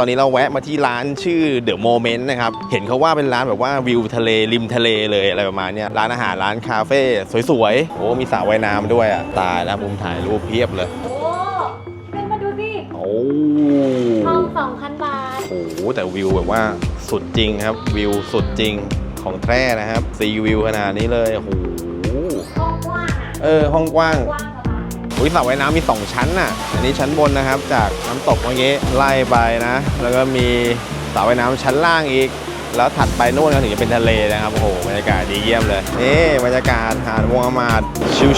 ตอนนี้เราแวะมาที่ร้านชื่อ The Moment นะครับ เห็นเขาว่าเป็นร้านแบบว่าวิวทะเลริมทะเลเลยอะไรประมาณเนี้ยร้านอาหารร้านคาเฟ่สวยๆ โอ้ มีสระว่ายน้ำด้วยอะ ตายแล้วมุมถ่ายรูปเพียบเลย โอ้ขึ้นมาดูสิโอ้ห้องสองพันบาทโหแต่วิวแบบว่าสุดจริงครับ วิวสุดจริงของแท้นะครับซีวิวขนาดนี้เลย โอ้โหห้องกว้างอะ เออ ห้องกว้างกว้างสบาย อุ้ยสระว่ายน้ำมี 2 ชั้นน่ะ อันนี้ชั้นบนนะครับ จากน้ำตกเมื่อกี้ไล่ไปนะ แล้วก็มีสระว่ายน้ำชั้นล่างอีก แล้วถัดไปนู่นก็ถึงจะเป็นทะเลนะครับ โอ้โห บรรยากาศดีเยี่ยมเลย นี่บรรยากาศหาดวงอมาด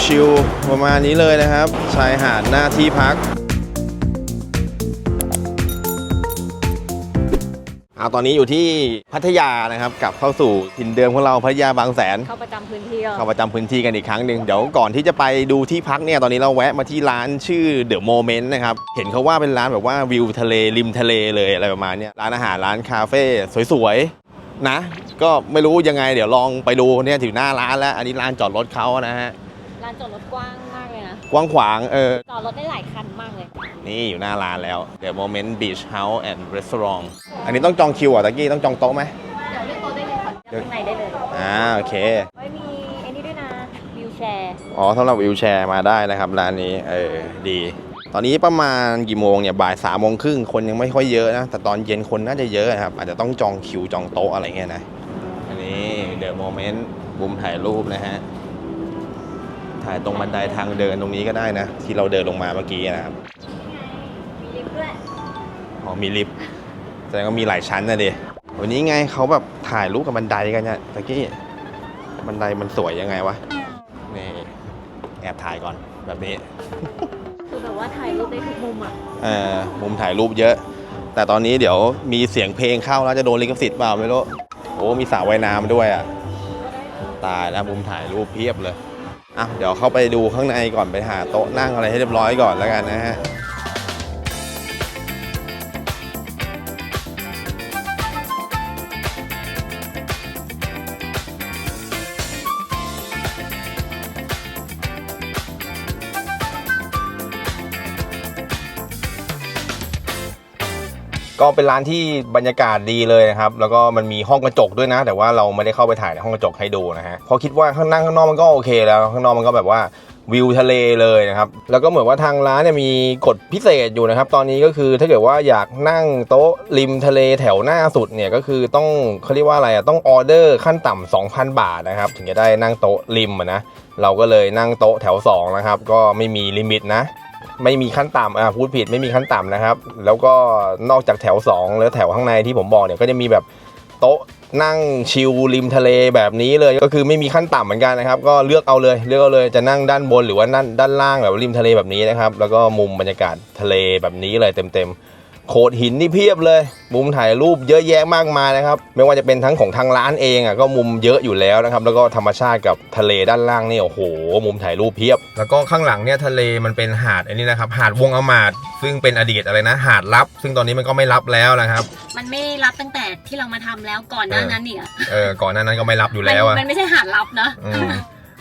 ชิวๆประมาณนี้เลยนะครับ ชายหาดหน้าที่พัก เอาตอนนี้อยู่ที่พัทยานะครับกลับเข้าสู่ถิ่นเดิมของเราพัทยาบางแสน เข้าประจำพื้นที่แล้วเข้าประจำพื้นที่กันอีกครั้งหนึ่งเดี๋ยวก่อนที่จะไปดูที่พักเนี่ยตอนนี้เราแวะมาที่ร้านชื่อ The Moment นะครับ เห็นเขาว่าเป็นร้านแบบว่าวิวทะเลริมทะเลเลยอะไรประมาณเนี้ยร้านอาหารร้านคาเฟ่สวยๆนะ ก็ไม่รู้ยังไงเดี๋ยวลองไปดูเนี่ยถึงหน้าร้านแล้ว อันนี้ร้านจอดรถเขานะฮะ ลานจอดรถกว้างมา กเลยนะกว้างขวางเออ จอดรถได้หลายคันมากเลย นี่อยู่หน้าร้านแล้ว The Moment Beach House and Restaurant อันนี้ต้องจองคิวอะตะกี้ต้องจองโต๊ะไหม เดี๋ยวเลือกโต๊ะได้เลยค่ะเลือกข้างในได้เลยอ่าโอเค ไว้มีไอ้นี่ด้วยนะวิวแชร์อ๋อสำหรับวิวแชร์มาได้นะครับร้านนี้เออดี ตอนนี้ประมาณกี่โมงเนี่ยบ่ายสามโมงครึ่งคนยังไม่ค่อยเยอะนะ แต่ตอนเย็นคนน่าจะเยอะนะครับ อาจจะต้องจองคิวจองโต๊ะอะไรเงี้ยนะ อันนี้เดอะโมเมนต์บุมถ่ายรูปนะฮะ ถ่ายตรงบันไดทางเดินตรงนี้ก็ได้นะ ที่เราเดินลงมาเมื่อกี้นะครับมีลิฟต์ด้วยอ๋อมีลิฟต์แสดงว่ามีหลายชั้นนะดิวันนี้ไงเขาแบบถ่ายรูปกับบันไดกันเนี่ยตะกี้บันไดมันสวยยังไงวะนี่แอบถ่ายก่อนแบบนี้ คือแบบว่าถ่ายรูปได้ทุกมุมอะเอ่อมุมถ่ายรูปเยอะ แต่ตอนนี้เดี๋ยวมีเสียงเพลงเข้าแล้วจะโดนลิขสิทธิ์เปล่าไม่รู้โอ้มีสระว่ายน้ำด้วยอะตายแล้วมุมถ่ายรูปเพียบเลย อะเดี๋ยวเข้าไปดูข้างในก่อนไปหาโต๊ะนั่งอะไรให้เรียบร้อยก่อนแล้วกันนะฮะ ก็เป็นร้านที่บรรยากาศดีเลยนะครับ แล้วก็มันมีห้องกระจกด้วยนะ แต่ว่าเราไม่ได้เข้าไปถ่ายในห้องกระจกให้ดูนะฮะพราะคิดว่าข้างนั่งข้างนอกมันก็โอเคแล้ว ข้างนอกมันก็แบบว่าวิวทะเลเลยนะครับ แล้วก็เหมือนว่าทางร้านเนี่ยมีกฎพิเศษอยู่นะครับ ตอนนี้ก็คือถ้าเกิดว่าอยากนั่งโต๊ะริมทะเลแถวหน้าสุดเนี่ยก็คือต้องเขาเรียกว่าอะไรอะต้องออเดอร์ขั้นต่ำ2,000 บาทนะครับ ถึงจะได้นั่งโต๊ะริมะนะ เราก็เลยนั่งโต๊ะแถวสองนะครับ ก็ไม่มีลิมิตนะ ไม่มีขั้นต่ำอ่าพูดผิดไม่มีขั้นต่ำนะครับ แล้วก็นอกจากแถว 2 แล้วแถวข้างในที่ผมบอกเนี่ยก็จะมีแบบโต๊ะนั่งชิลริมทะเลแบบนี้เลยก็คือไม่มีขั้นต่ำเหมือนกันนะครับ ก็เลือกเอาเลยเลือกเอาเลยจะนั่งด้านบนหรือว่านั่นด้านล่างแบบริมทะเลแบบนี้นะครับ แล้วก็มุมบรรยากาศทะเลแบบนี้เลยเต็มๆ โขดหินนี่เพียบเลย มุมถ่ายรูปเยอะแยะมากมายนะครับ ไม่ว่าจะเป็นทั้งของทางร้านเองอะก็มุมเยอะอยู่แล้วนะครับ แล้วก็ธรรมชาติกับทะเลด้านล่างนี่โอ้โห มุมถ่ายรูปเพียบ แล้วก็ข้างหลังเนี่ยทะเลมันเป็นหาดอันนี้นะครับ หาดวงอมาดซึ่งเป็นอดีตอะไรนะ หาดลับ ซึ่งตอนนี้มันก็ไม่รับแล้วนะครับ มันไม่รับตั้งแต่ที่เรามาทำแล้วก่อนหน้านั้นเนี่ยเออก่อนหน้านั้นก็ไม่รับอยู่มันแล้วอะมันไม่ใช่หาดลับนะ อืม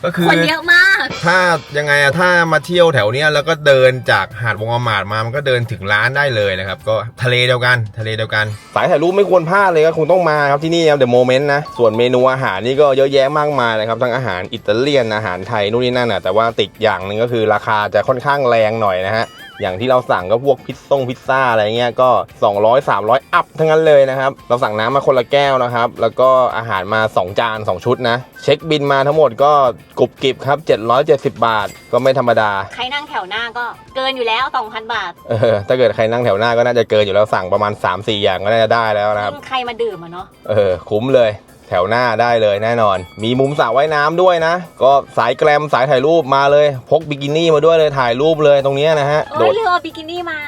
ก็คือคนเยอะมาก ถ้ายังไงอะถ้ามาเที่ยวแถวเนี้ยแล้วก็เดินจากหาดวงอมาดมามันก็เดินถึงร้านได้เลยนะครับ ก็ทะเลเดียวกันทะเลเดียวกัน สายถ่ายรูปไม่ควรพลาดเลยก็คงต้องมาครับที่นี่ครับเดอะโมเมนต์นะ ส่วนเมนูอาหารนี่ก็เยอะแยะมากมายนะครับทั้งอาหารอิตาเลียนอาหารไทยนู่นนี่นั่นนะแต่ว่าติดอย่างหนึ่งก็คือราคาจะค่อนข้างแรงหน่อยนะฮะ อย่างที่เราสั่งก็พวกพิซซ่งพิซซ่าอะไรเงี้ยก็ 200 300 อัพทั้งนั้นเลยนะครับ เราสั่งน้ำมาคนละแก้วนะครับ แล้วก็อาหารมา 2 จาน 2 ชุดนะ เช็คบินมาทั้งหมดก็กรุบกริบครับ 770 บาท ก็ไม่ธรรมดา ใครนั่งแถวหน้าก็เกินอยู่แล้ว 2,000 บาท เออ ถ้าเกิดใครนั่งแถวหน้าก็น่าจะเกินอยู่แล้วสั่งประมาณ 3-4 อย่างก็น่าจะได้แล้วนะครับยิ่งใครมาดื่มอะเนาะ เออ คุ้มเลย แถวหน้าได้เลยแน่นอน มีมุมสระว่ายน้ำด้วยนะ ก็สายแกรมสายถ่ายรูปมาเลย พกบิกินี่มาด้วยเลยถ่ายรูปเลยตรงเนี้ยนะฮะโอ้โดยดเรือบิกินี่มา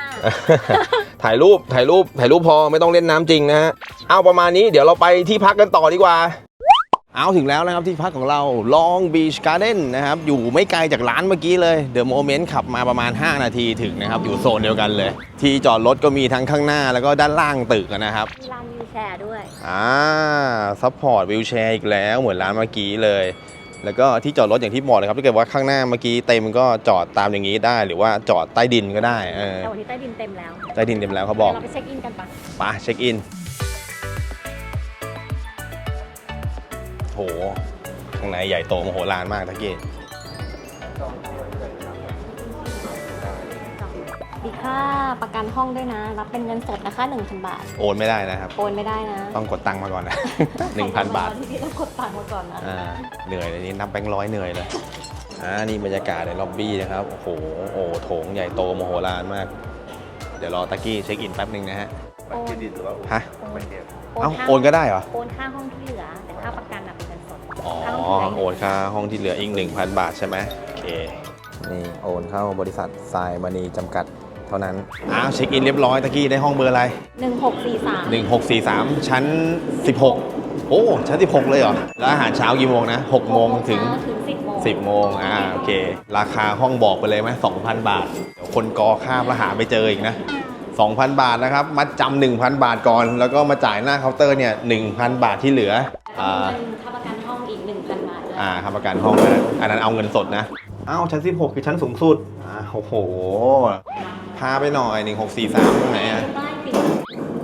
ถ่ายรูปถ่ายรูปถ่ายรูปพอไม่ต้องเล่นน้ำจริงนะฮะเอาประมาณนี้เดี๋ยวเราไปที่พักกันต่อดีกว่า เอาถึงแล้วนะครับที่พักของเรา Long Beach Garden นะครับ อยู่ไม่ไกลจากร้านเมื่อกี้เลย The Moment ขับมาประมาณ 5 นาทีถึงนะครับ อยู่โซนเดียวกันเลย ที่จอดรถก็มีทั้งข้างหน้าแล้วก็ด้านล่างตึกนะครับมีร้านวิวแชร์ด้วยอ่าซัพพอร์ตวิวแชร์อีกแล้วเหมือนร้านเมื่อกี้เลย แล้วก็ที่จอดรถอย่างที่บอกนะครับถ้าเกิดว่าข้างหน้าเมื่อกี้เต็มก็จอดตามอย่างนี้ได้ หรือว่าจอดใต้ดินก็ได้เออแต่วันนี้ใต้ดินเต็มแล้วใต้ดินเต็มแล้วเขาบอกดี๋ยวเราไปเช็คอินกันปะไปเช็คอิน โหข้างในใหญ่โตมโหฬารมากตะกี้ดีค่าประกันห้องด้วยนะ รับเป็นเงินสดนะคะ1,000บาท โอนไม่ได้นะครับ โอนไม่ได้นะ ต้องกดตังค์มาก่อนนะ 1,000 บาทที่พี่ต้องกดตังค์มาก่อนนะอ่าเหนื่อยเลยนี่นับแบงค์ร้อยเหนื่อยเลยอ่านี่บรรยากาศในล็อบบี้นะครับโอ้โหโอ้โหโถงใหญ่โตมโหฬารมาก เดี๋ยวรอตะกี้เช็คอินแป๊บหนึ่งนะฮะ โอนฮะโอนเอ้าค่าโอนก็ได้เหรอ โอนค่าห้องที่เหลือ แต่ค่าประกันอะเป็นเงินสดอ๋อ ค่าห้องที่เหลืโอนค่าห้องที่เหลืออีก 1,000 บาทใช่ไหมโอเคนี่โอนเข้าบริษัททรายมณีจำกัดเท่านั้น อ้าวเช็คอินเรียบร้อยตะกี้ได้ห้องเบอร์อะไร หนึ่งหกสี่สาม1643 ชั้น 16 โอ้ ชั้น 16 เลยเหรอ แล้วอาหารเช้ากี่โมงนะ6โมงถึง ถึงสิบโมง10 โมงอ่าโอเค ราคาห้องบอกไปเลยไหม2,000 บาท เดี๋ยวคนกอข้ามแล้วหาไม่เจออีกนะ 2,000 บาทนะครับมัดจำ1,000 บาทก่อน แล้วก็มาจ่ายหน้าเคาน์เตอร์เนี่ย1,000 บาทที่เหลือแล้วอ่าก็เงินค่าประกันห้องอีกหนึ่งพันบาทเลยอ่าค่าประกันห้องนะอันนั้นเอาเงินสดนะอ้าวชั้น 16 คือชั้นสูงสุดอ่าโอ้โห พาไปหน่อย 1643ตรงไหนอะใต้ติด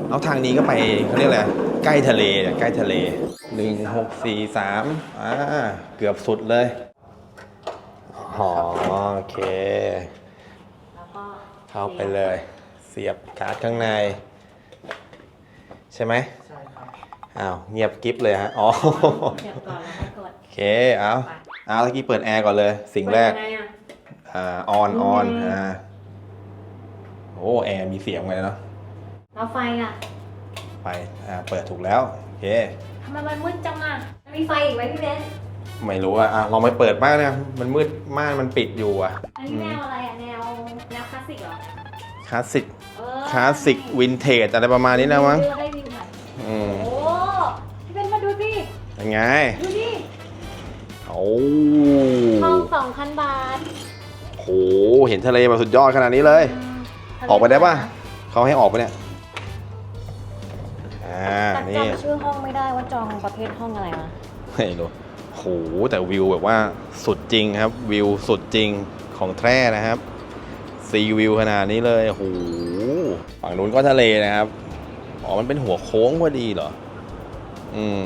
เอาทางนี้ก็ไปเขาเรียกอะไรใกล้ทะเลอะใกล้ทะเลหนึ่งหกสี่สามอ่าเกือบสุดเลยอ๋อโอเค แล้วก็เข้าไปเลยเสียบการ์ดข้างใน ใช่ไหมใช่ครับอ้าวเงียบกิ๊บเลยฮะ อ๋อเดี๋ยวก่อนแล้วค่อยกดโอเค เอาเอาตะกี้เปิดแอร์ก่อนเลย สิ่งแรก เปิดยังไงอะ อ่า ออน ออน อืม อ่า โอ้ แอร์มีเสียงไงเนาะ แล้วไฟอะไป อ่า เปิดถูกแล้ว โอเค ทำไมมันมืดจังอะมันมีไฟอีกไหมพี่เบนไม่รู้อะอะลองไปเปิดบ้างนะ มันมืดม่านมันปิดอยู่อะ อันนี้แนวอะไรอะแนวแนวคลาสสิกเหรอ คลาสสิกเออคลาสสิกวินเทจอะไรประมาณนี้นะมั้งเออได้วิวหน่อยอืมโอ้พี่เบนมาดูดิยังไงดูดิโอ้ห้องสองพันบาทโหเห็นทะเลมาสุดยอดขนาดนี้เลยออกไปได้ป่ะเขาให้ออกไปะเนี่ยอ่าแต่นี่ จำชื่อห้องไม่ได้ว่าจองประเภทห้องอะไรวะไม่รู้โห แต่วิวแบบว่าสุดจริงครับ วิวสุดจริงของแท้นะครับ ซีวิวขนาดนี้เลยโอ้โหฝั่งนู้นก็ทะเลนะครับ อ๋อ มันเป็นหัวโค้งพอดีเหรอ อืม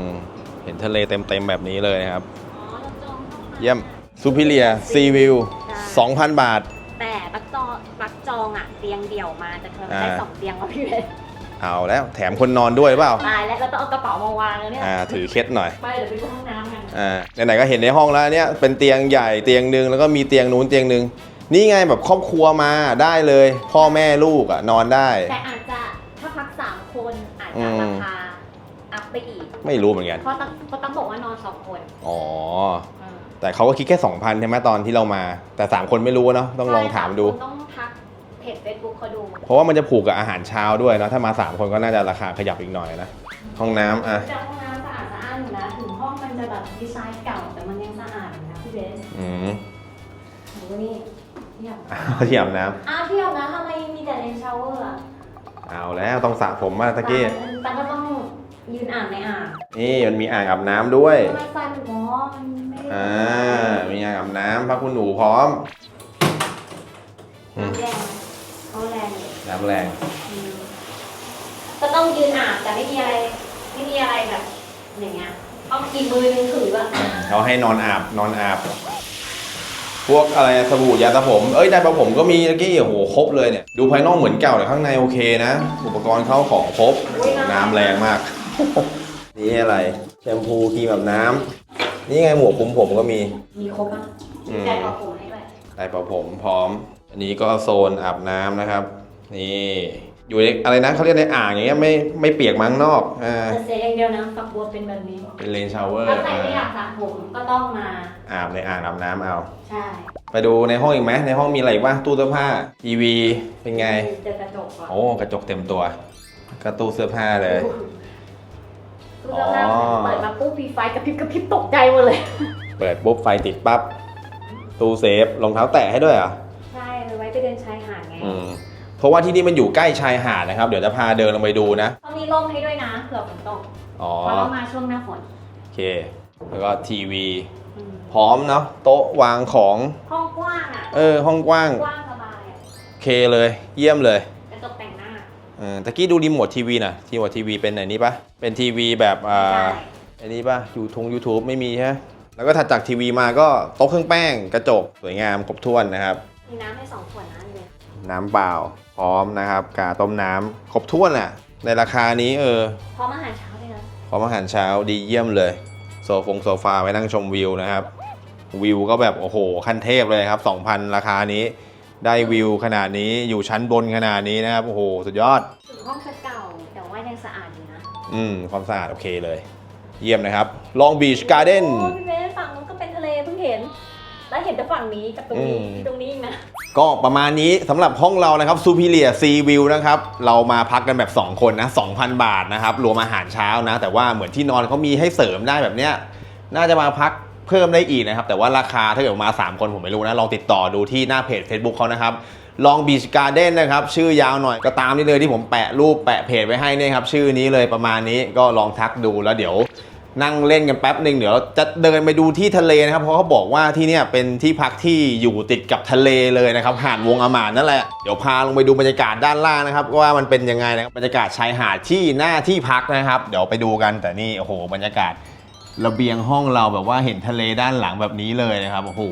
เห็นทะเลเต็มๆแบบนี้เลยนะครับอ๋อเราจองห้องมาเยี่ยมซูพิเลียซีวิวใช่2,000 บาท แต่ปักจองปักจองอะเตียงเดี่ยวมาแต่เธอได้อ่าสองเตียงแล้วพี่เบนเอาแล้วแถมคนนอนด้วยหรือเปล่าตายแล้วเราต้องเอากระเป๋ามาวางแล้วเนี่ยอ่าถือเคล็ดหน่อยไปเดี๋ยวไปดูห้องน้ำกันอ่าไหนๆก็เห็นในห้องแล้วเนี่ยเป็นเตียงใหญ่เตียงหนึ่งแล้วก็มีเตียงนู้นเตียงหนึ่ง นี่ไงแบบครอบครัวมาได้เลย พ่อแม่ลูกอะนอนได้ แต่อาจจะถ้าพักสามคนอาจอืจะมราคาอัพไปอีก ไม่รู้เหมือนกันเพราะต้องเพราะต้องบอกว่านอนสองคนอ๋ออืมแต่เขาก็คิดแค่ 2,000ใช่ไหมตอนที่เรามา แต่ 3 คนไม่รู้เนาะต้องลองถามดู ใช่ค่ะคุณต้องทักเพจเฟซบุ๊กเขาดูเพราะว่ามันจะผูกกับอาหารเช้าด้วยเนาะถ้ามา 3 คนก็น่าจะราคาขยับอีกหน่อยนะห้องน้ำอะแต่ห้องน้ำสะอาดสะอ้านอยู่นะถึงห้องมันจะแบบดีไซน์เก่าแต่มันยังสะอาดอยู่นะพี่เบสอืม โหนี่เทียบที่อาบน้อ้าวเทียบนะทำไมมีแต่เลนชาวเวอร์อะำเอาแล้วต้องสระผมมาตะกี้แต่ก็ต้องยืนอ่านในอ่างนี่มันมีอ่างอาบน้ำด้วย ทำไมไฟมันร้อนมันไม่ได้อ่า มีอ่างอาบน้ำพักคุณหนูพร้อมอืมแรงเขาแรงอยู่น้ำแรง อืมก็ต้องยืนอ่านแต่ไม่มีอะไรไม่มีอะไรแบบอย่างเงี้ยต้องกินมือนึงถืออะเขาให้นอนอาบนอนอาบ พวกอะไรสบู่ยาสระผม เอ้ยได้ปะผมก็มีเมื่อกี้โอ้โหครบเลยเนี่ย ดูภายนอกเหมือนเก่าแต่ข้างในโอเคนะ อุปกรณ์เข้าของครบ น้ำแรงมาก นี่อะไร แชมพูครีมแบบน้ำ นี่ไงหมวกคลุมผมก็มี มีครบอะอืมแต่เอาผมให้ด้วยได้เป่าผมพร้อม อันนี้ก็โซนอาบน้ำนะครับ นี่ อยู่ในอะไรนะเขาเรียกในอ่างอย่างเงี้ยไม่ไม่เปียกมั้งนอกอ่าแต่เสียอย่างเดียวนะฝักบัวเป็นแบบนี้เป็นเลนชาวเวอร์ถ้าใครไม่อยากสระผมก็ต้องมา อาบในอ่างอาบน้ำเอา ใช่ไปดูในห้องอีกไหมในห้องมีอะไรอีกบ้างตู้เสื้อผ้าทีวีเป็นไง เจอกระจกก่อนโอ้กระจกเต็มตัวกระตู้เสื้อผ้าเลยตู้เสื้อผ้าอ๋อเปิดมาปุ๊บมีไฟกระพริบกระพริบตกใจหมดเลย เปิดปุ๊บไฟติดปั๊บตู้เซฟรองเท้าแตะให้ด้วยเหรอะใช่เอาไว้ไปเดินชายหาดไง อืม เพราะว่าที่นี่มันอยู่ใกล้ชายหาดนะครับ เดี๋ยวจะพาเดินลงไปดูนะต้องมีร่มให้ด้วยนะเผื่อฝนตกอ๋อเพราะเรามาช่วงหน้าฝนโอเคไปแล้วก็ทีวี อืมพร้อมเนาะโต๊ะวางของห้องกว้างอะเออห้องกว้างกว้างสบายอะโอเคเลย เยี่ยมเลยกระจกแต่งหน้าเออตะกี้ดูรีโมททีวีหน่ะรีโมททีวีเป็นไหนนี้ปะเป็นทีวีแบบอ่าใช่อันนี้ปะยูทงยูทูบไม่มีใช่ไหมแล้วก็ถัดจากทีวีมาก็โต๊ะเครื่องแป้งกระจก สวยงามครบถ้วนนะครับ มีน้ำให้สองขวดนะเลย น้ำเปล่า พร้อมนะครับกาต้มน้ำครบถ้วนอะในราคานี้เออ พร้อมอาหารเช้าด้วยนะ พร้อมอาหารเช้าดีเยี่ยมเลย โซฟงโซฟาไว้นั่งชมวิวนะครับ วิวก็แบบโอ้โห ขั้นเทพเลยครับ 2,000 ราคานี้ ได้วิวขนาดนี้อยู่ชั้นบนขนาดนี้นะครับ โอ้โห สุดยอด ถึงห้องจะเก่า แต่ว่ายังสะอาดอยู่นะ อืม ความสะอาดโอเคเลย เยี่ยมนะครับ Long Beach Garden โอ้พี่เบสฝั่งนู้นก็เป็นทะเลเพิ่งเห็น แล้วเห็นแต่ฝั่งนี้กับตรงนี้อืมตรงนี้อีกนะ ก็ประมาณนี้สำหรับห้องเรานะครับ Superior Sea View นะครับ เรามาพักกันแบบ 2 คนนะ 2,000 บาทนะครับ รวมอาหารเช้านะ แต่ว่าเหมือนที่นอนเขามีให้เสริมได้แบบเนี้ย น่าจะมาพักเพิ่มได้อีกนะครับ แต่ว่าราคาถ้าเกิดมา 3 คนผมไม่รู้นะ ลองติดต่อดูที่หน้าเพจ Facebook เขานะครับ Long Beach Garden นะครับ ชื่อยาวหน่อยก็ตามนี้เลยที่ผมแปะรูปแปะเพจไว้ให้เนี่ยครับ ชื่อนี้เลยประมาณนี้ก็ลองทักดูแล้วเดี๋ยว นั่งเล่นกันแป๊บหนึ่งเดี๋ยวจะเดินไปดูที่ทะเลนะครับ เพราะเขาบอกว่าที่เนี่ยเป็นที่พักที่อยู่ติดกับทะเลเลยนะครับ หาดวงอามานนั่นแหละ เดี๋ยวพาลงไปดูบรรยากาศด้านล่างนะครับ ว่ามันเป็นยังไงนะครับบรรยากาศชายหาดที่หน้าที่พักนะครับ เดี๋ยวไปดูกันแต่นี่โอ้โห บรรยากาศระเบียงห้องเราแบบว่าเห็นทะเลด้านหลังแบบนี้เลยนะครับโอ้โห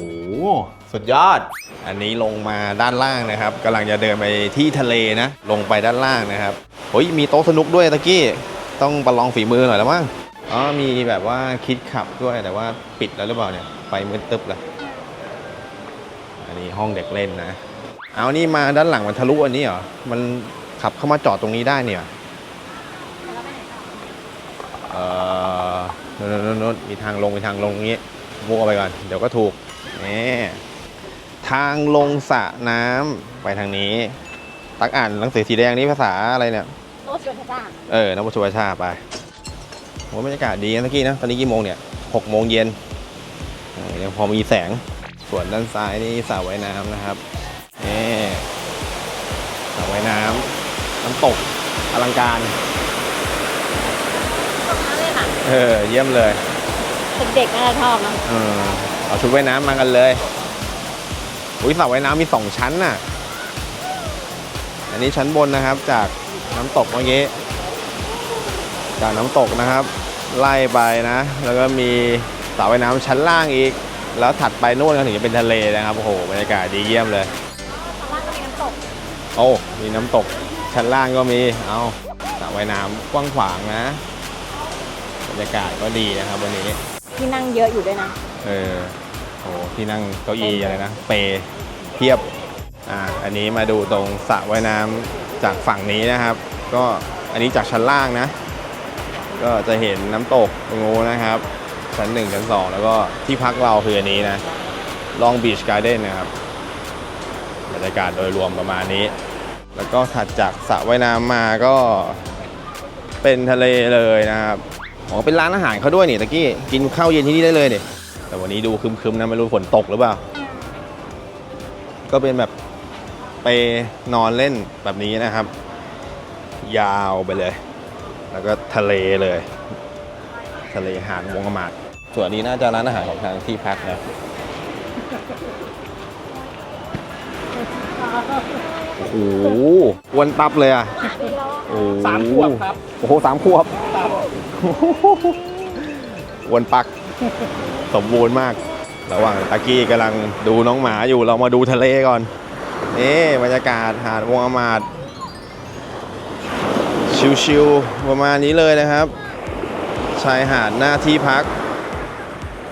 สุดยอด อันนี้ลงมาด้านล่างนะครับกำลังจะเดินไปที่ทะเลนะ ลงไปด้านล่างนะครับเฮ้ยมีโต๊ะสนุกด้วยตะกี้ ต้องประลองฝีมือหน่อยแล้วมั้ง อ๋อมีแบบว่าคิดขับด้วยแต่ว่าปิดแล้วหรือเปล่าเนี่ยไฟมืดตึ๊บเลยอันนี้ห้องเด็กเล่นนะ เอานี่มาด้านหลังมันทะลุอันนี้เหรอ มันขับเข้ามาจอดตรงนี้ได้เนี่ยแล้วไปไหนต่อเอ่อโน้นโน้นโน้นมีทางลงมีทางลงอย่างงี้มุกเอาไปก่อน เดี๋ยวก็ถูกนี่ทางลงสระน้ำไปทางนี้ ตักอ่านหนังสือสีแดงนี้ภาษาอะไรเนี่ยโต๊ะชวนชาติเออนพชวชาไป โหบรรยากาศดีนะตะกี้นะ ตอนนี้กี่โมงเนี่ยหกโมงเย็นเออยังพอมีแสง ส่วนด้านซ้ายนี่สระว่ายน้ำนะครับนี่สระว่ายน้ำน้ำตกอลังการ ตรงนั้นเลยค่ะเออ เยี่ยมเลย เด็กๆน่าจะชอบนะเออเอาชุดว่ายน้ำมากันเลย อุ้ยสระว่ายน้ำมีสองชั้นน่ะ อันนี้ชั้นบนนะครับจากน้ำตกเมื่อกี้จากน้ำตกนะครับ ไล่ไปนะ แล้วก็มีสระว่ายน้ำชั้นล่างอีก แล้วถัดไปนู่นก็ถึงจะเป็นทะเลนะครับ โอ้โหบรรยากาศดีเยี่ยมเลยตอนล่างก็มีน้ำตกโอ้ มีน้ำตกชั้นล่างก็มี เอาสระว่ายน้ำกว้างขวางนะ บรรยากาศก็ดีนะครับวันนี้ ที่นั่งเยอะอยู่ด้วยนะ เออ โอ้ที่นั่งเก้าอี้อะไรนะ เปรเพียบ อ่า อันนี้มาดูตรงสระว่ายน้ำจากฝั่งนี้นะครับ ก็อันนี้จากชั้นล่างนะ ก็จะเห็นน้ำตกตรงนู้นนะครับ ชั้นหนึ่งชั้นสองแล้วก็ที่พักเราคืออันนี้นะ Long Beach Garden นะครับบรรยากาศโดยรวมประมาณนี้ แล้วก็ถัดจากสระว่ายน้ำมาก็เป็นทะเลเลยนะครับอ๋อเป็นร้านอาหารเขาด้วยนี่ตะกี้กินข้าวเย็นที่นี่ได้เลยนี่แต่วันนี้ดูคึมๆนะไม่รู้ฝนตกหรือเปล่า ก็เป็นแบบไปนอนเล่นแบบนี้นะครับ ยาวไปเลย แล้วก็ทะเลเลย ทะเลหาดวงอมาดส่วนนี้น่าจะร้านอาหารของทางที่พักนะโอ้โหอ้วนตับเลยอะโอ้โหสามขวบครับ โอ้โหสามขวบอ้วนปัก สมบูรณ์มาก ระหว่างตะกี้กำลังดูน้องหมาอยู่เรามาดูทะเลก่อน นี่บรรยากาศหาดวงอามาด ชิวๆประมาณนี้เลยนะครับ ชายหาดหน้าที่พัก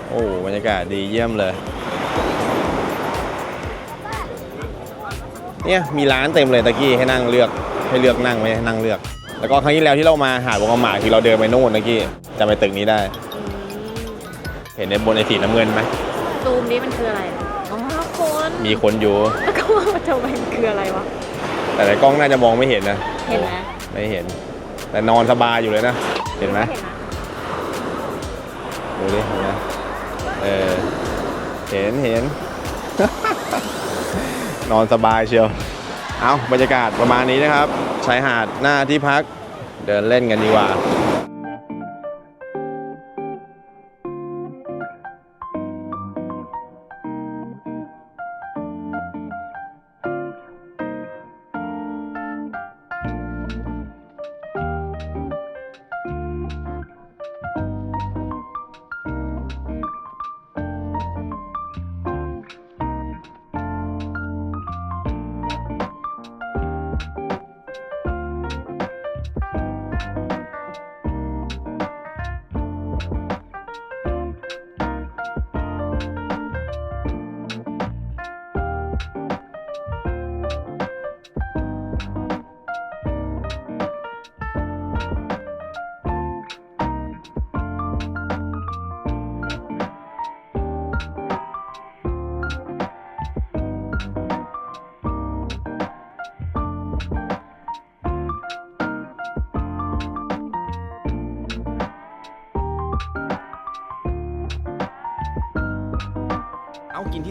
โอ้บรรยากาศดีเยี่ยมเลย เนี่ยมีร้านเต็มเลยตะกี้ให้นั่งเลือกให้เลือกนั่งไม่ให้นั่งเลือก แล้วก็ครั้งที่แล้วที่เรามาหาดวงอาหมาคือเราเดินไปนู่นตะกี้จะไปตึกนี้ได้ เห็นในบนไอ้สีน้ำเงินไหมซูมนี้มันคืออะไรอ๋อคนมีคนอยู่ แล้วก็ว่ามันจะเป็นคืออะไรวะแต่ในกล้องน่าจะมองไม่เห็นนะ เห็นไหม ไม่เห็น แต่นอนสบายอยู่เลยนะ เห็นไหมดูดิเห็นไหมเออเห็นเห็น นอนสบายเชียว เอาบรรยากาศประมาณนี้นะครับชายหาดหน้าที่พักเดินเล่นกันดีกว่า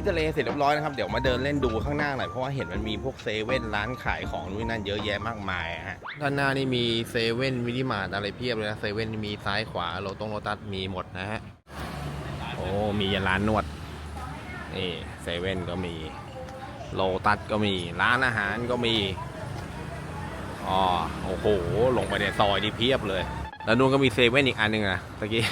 ที่ทะเลเสร็จเรียบร้อยนะครับ เดี๋ยวมาเดินเล่นดูข้างหน้าหน่อย เพราะว่าเห็นมันมีพวกเซเว่นร้านขายของนู่นนนั่นเยอะแยะมากมายอะฮะด้านหน้านี่มีเซเว่นมินิมาร์ทอะไรเพียบเลยนะเซเว่นมีซ้ายขวาโลตงโลตัสมีหมดนะฮะโอ้มียันร้านนวดนี่เซเว่นก็มีโลตัสก็มีร้านอาหารก็มีอ๋อโอ้โห ลงไปในซอยนี่เพียบเลย แล้วนู่นก็มีเซเว่นอีกอันหนึ่งนะตะกี้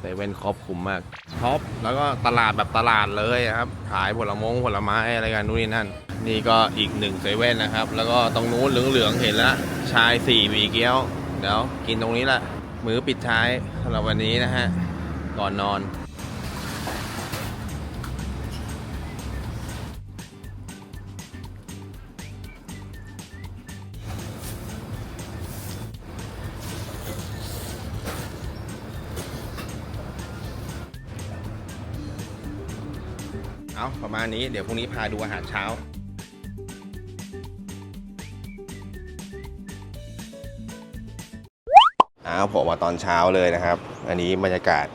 เซเว่นครอบคลุมมาก ท็อปแล้วก็ตลาดแบบตลาดเลยครับ ขายผลมงผลไม้อะไรกันนู่นนี่นั่น นี่ก็อีกหนึ่งเซเว่นนะครับ แล้วก็ตรงนู้นเหลืองๆเห็นแล้วชายสี่หมีเกี๊ยว เดี๋ยวกินตรงนี้แหละมื้อปิดท้ายสำหรับวันนี้นะฮะ ก่อนนอน นี้เดี๋ยวพรุ่งนี้พาดูอาหารเช้าเอาผมมาตอนเช้าเลยนะครับ อันนี้บรรยากาศ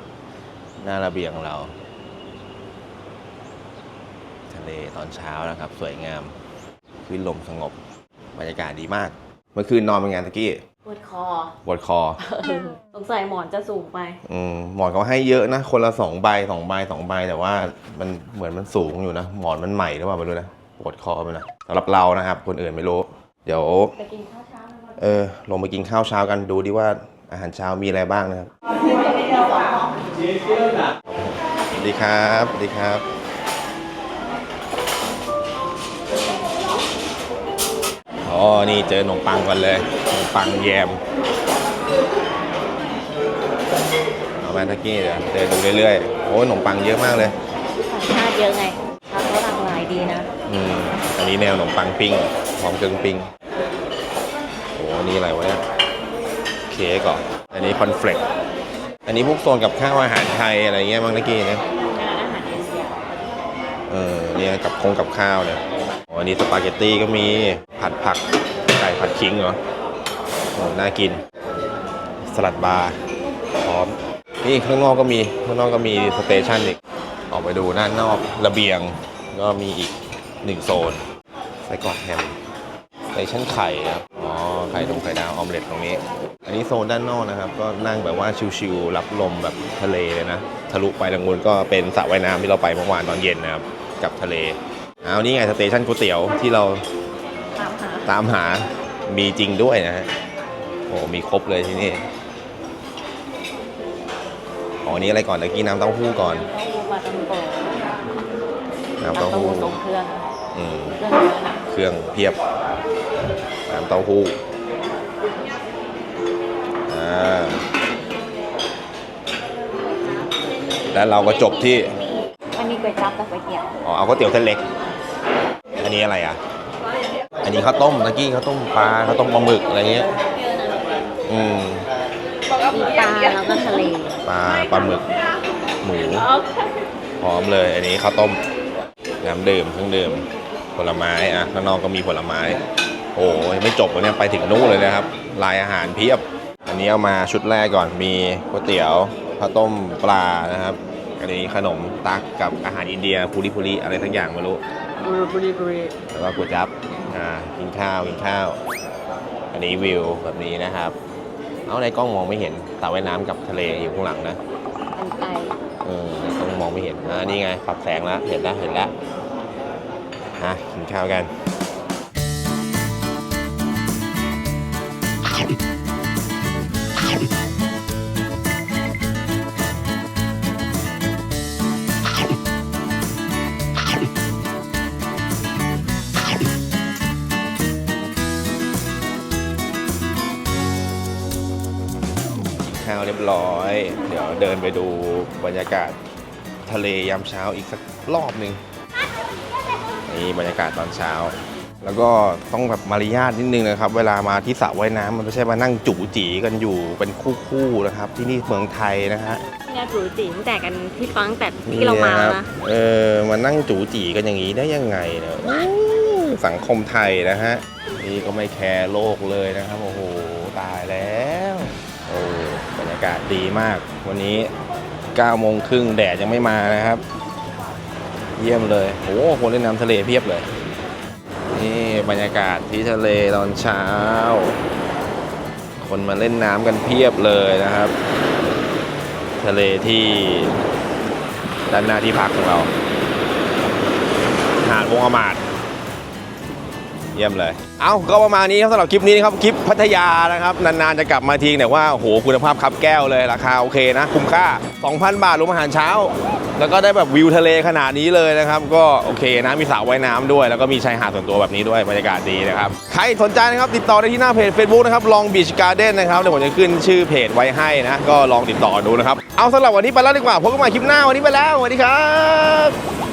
หน้าระเบียงของเรา ทะเลตอนเช้านะครับ สวยงามคลื่นลมสงบ บรรยากาศดีมาก เมื่อคืนนอนเป็นไงตะกี้ ปวดคอปวดคอ สงสัยหมอนจะสูงไป อืมหมอนเขาให้เยอะนะ คนละสองใบสองใบสองใบแต่ว่ามันเหมือนมันสูงอยู่นะ หมอนมันใหม่หรือเปล่าไม่รู้นะปวดคอไปนะสำหรับเรานะครับ คนอื่นไม่รู้ เดี๋ยว ไปกินข้าวเช้ากันก่อนเออ ลงไปกินข้าวเช้ากันดูดิว่าอาหารเช้ามีอะไรบ้างนะครับสวัสดีครับสวัสดีครับ อ๋อ นี่เจอขนมปังก่อนเลยขนม ปังแยมเอามาตะกี้เดี๋ยวเดินดูเรื่อยๆ โอ้ยขนมปังเยอะมากเลยต่างชาติเยอะไงชาติเขาหลากหลายดีนะ อืมอันนี้แนวขนมปังปิ้งหอมเกึ่งปิ้งโอ้นี่อะไรวะเนี่ยเค้กก่อนอันนี้คอนเฟลกอันนี้พวกโซนกับข้าวอาหารไทยอะไรเงี้ยบางตะกี้นะงานอาหารเอเชียเออเนี่ยกับคงกับข้าวเนี่ยอ๋ออันนี้สปาเกตตี้ก็มีผัดผักไก่ผัดขิงเหรอโอ้ น่ากิน สลัดบาร์พร้อม นี่ข้างนอกก็มี ข้างนอกก็มีสเตชันอีก ออกไปดูด้านนอกระเบียงก็มีอีกหนึ่งโซนไส้กรอกแฮมสเตชันไข่ครับ อ๋อ ไข่ตรงไข่ดาวออมเล็ตตรงนี้ อันนี้โซนด้านนอกนะครับ ก็นั่งแบบว่าชิวๆรับลมแบบทะเลเลยนะ ทะลุไปทางนู้นก็เป็นสระว่ายน้ำที่เราไปเมื่อวานตอนเย็นนะครับ กับทะเลเอานี่ไงสเตชันก๋วยเตี๋ยวที่เราตามหาตามหามีจริงด้วยนะฮะ อ้มีครบเลยที่นี่อ๋อนี่อะไรก่อนตะกี้น้ำเต้าหู้ก่อนเต้าหู้ปลาตังโกน้ำเต้าเต้าหู้หู้ทรงเครื่องอืมเครื่องเยอะนะเครื่องเพียบน้ำเต้าหู้อ่าแล้วเราก็จบที่มันมีก๋วยจั๊บกับก๋วยเตี๋ยวอ๋อเอาก๋วยเตี๋ยวเส้นเล็ก อันนี้อะไรอะ อันนี้ข้าวต้มตะกี้ข้าวต้มปลาข้าวต้มปลาหมึกอะไรเงี้ย อืมมีปลาแล้วก็ทะเลปลาปลาหมึกหมูพร้อมเลย อันนี้ข้าวต้มน้ำดื่มเครื่องดื่มผลไม้อะข้างนอกก็มีผลไม้ โอ้ยไม่จบเลยเนี่ยไปถึงนู่นเลยนะครับลายอาหารเพียบ อันนี้เอามาชุดแรกก่อนมีก๋วยเตี๋ยวข้าวต้มปลานะครับ อันนี้ขนมตักกับอาหารอินเดียพูริพูริอะไรทั้งอย่างไม่รู้บุรีบุรีแล้วก็ก๋วยจั๊บอ่ากินข้าวกินข้าว อันนี้วิวแบบนี้นะครับ เอาในกล้องมองไม่เห็นสระว่ายน้ำกับทะเลอยู่ข้างหลังนะกันไกลเออต้องมองไม่เห็นอ่านี่ไงปรับแสงแล้วเห็นแล้วเห็นแล้วฮะกินข้าวกัน เดี๋ยวเดินไปดูบรรยากาศทะเลยามเช้าอีกสักรอบหนึ่งนี่บรรยากาศตอนเช้า แล้วก็ต้องแบบมารยาทนิดนึงนะครับ เวลามาที่สระว่ายน้ำมันไม่ใช่มานั่งจู๋จีกันอยู่เป็นคู่ๆนะครับ ที่นี่เมืองไทยนะฮะเนี่ยจูจีตั้งแต่กันที่ฟังแต่ที่เรามานี่ยคบนะเออมานั่งจู๋จีกันอย่างนี้ได้ยังไงเนี่ยอู้สังคมไทยนะฮะนี่ก็ไม่แคร์โลกเลยนะครับโอ้โหตายแล้วโอ้บรรยากาศดีมาก วันนี้9โมงครึ่งแดดยังไม่มานะครับ เยี่ยมเลยโอ้คนเล่นน้ำทะเลเพียบเลย นี่บรรยากาศที่ทะเลตอนเช้า คนมาเล่นน้ำกันเพียบเลยนะครับ ทะเลที่ด้านหน้าที่พักของเรา หาดวงอมาด เยี่ยมเลย เอาก็ประมาณนี้ครับสำหรับคลิปนี้นะครับคลิปพัทยานะครับนานๆจะกลับมาทีแต่ว่าโหคุณภาพครับแก้วเลยราคาโอเคนะคุ้มค่า 2,000 บาทรวมอาหารเช้า แล้วก็ได้แบบวิวทะเลขนาดนี้เลยนะครับ ก็โอเคนะมีสระว่ายน้ำด้วย แล้วก็มีชายหาดส่วนตัวแบบนี้ด้วยบรรยากาศดีนะครับใครสนใจนะครับติดต่อได้ที่หน้าเพจ Facebook นะครับลองบีชการ์เด้นนะครับเดี๋ยวผมจะขึ้นชื่อเพจไว้ให้นะก็ลองติดต่อดูนะครับเอาสำหรับวันนี้ไปแล้วดีกว่าพบกันใหม่คลิปหน้าวันนี้ไปแล้วสวัสดีครับ